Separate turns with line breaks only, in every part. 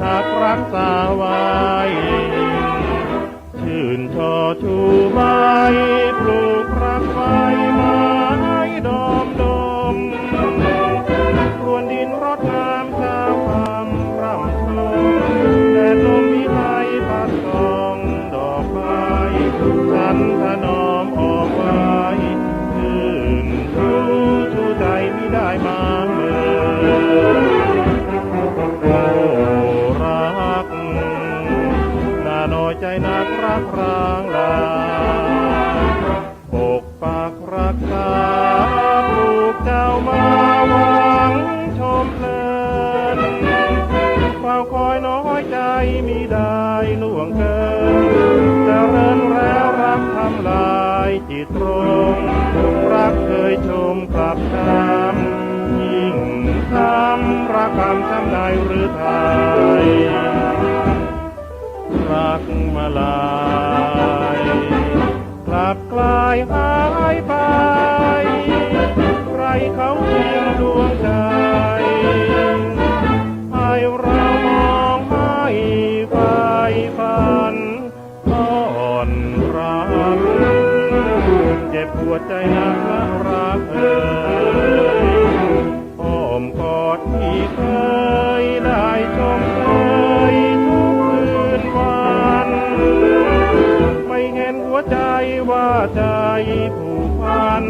ทักรักษาไว้ ชื่นชอชูไม้ปลูกรักไว้ไม้ดอมดมรวนดินรดน้ำชาวคมร่ำชมแต่ลมวิไลปัดกองดอกไม้ฉันถนอมออกไว้ชื่นชูชูใจไม่ได้มาเมื่อ รักร้างลาปกปักรักษาปลูกเจ้ามาหวังชมเพลินเฝ้าคอยน้อยใจมีได้ล่วงเกินเริญแล้วรักทำลายจิตตรงรักเคยชมกลับคำยิ่งทำรักคำช้ำในหรือไทยรักมาลายายหายไป ใครเขาเพียงดวงใจให้เรามองให้ไฟฝันอ่อนรักเจ็บปวดใจนะ ว่าใจผูกพัน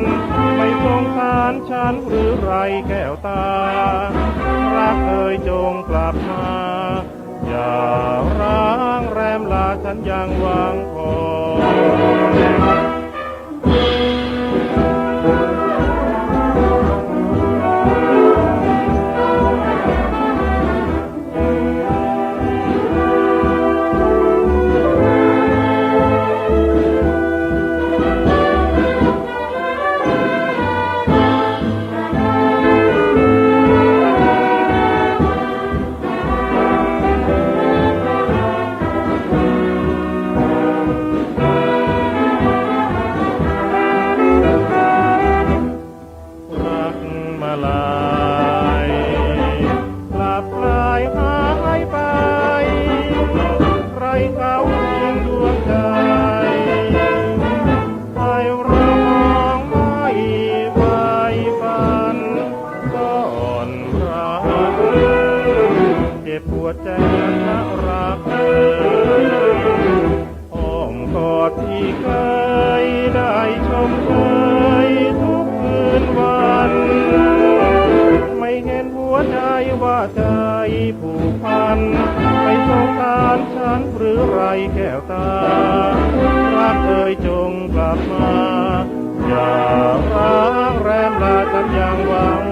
ไม่สงสารฉันหรือไรแก้วตา รักเอ่ยจงกลับมา อย่าร้างแรมลาฉันยังหวังพอ ลายกลับกลายหายไปใครเขาเพียงดวงใจให้เรามองไม่ไฟฝันก่อนรักเจ็บปวดใจนะรักเออ้อมกอดที่เคยได้ัวใจว่าใจผูกพัน ไปสงการฉันหรือไรแก้วตารักเอ่ยจงกลับมา อย่าร้างแรมลาฉันยังหวัง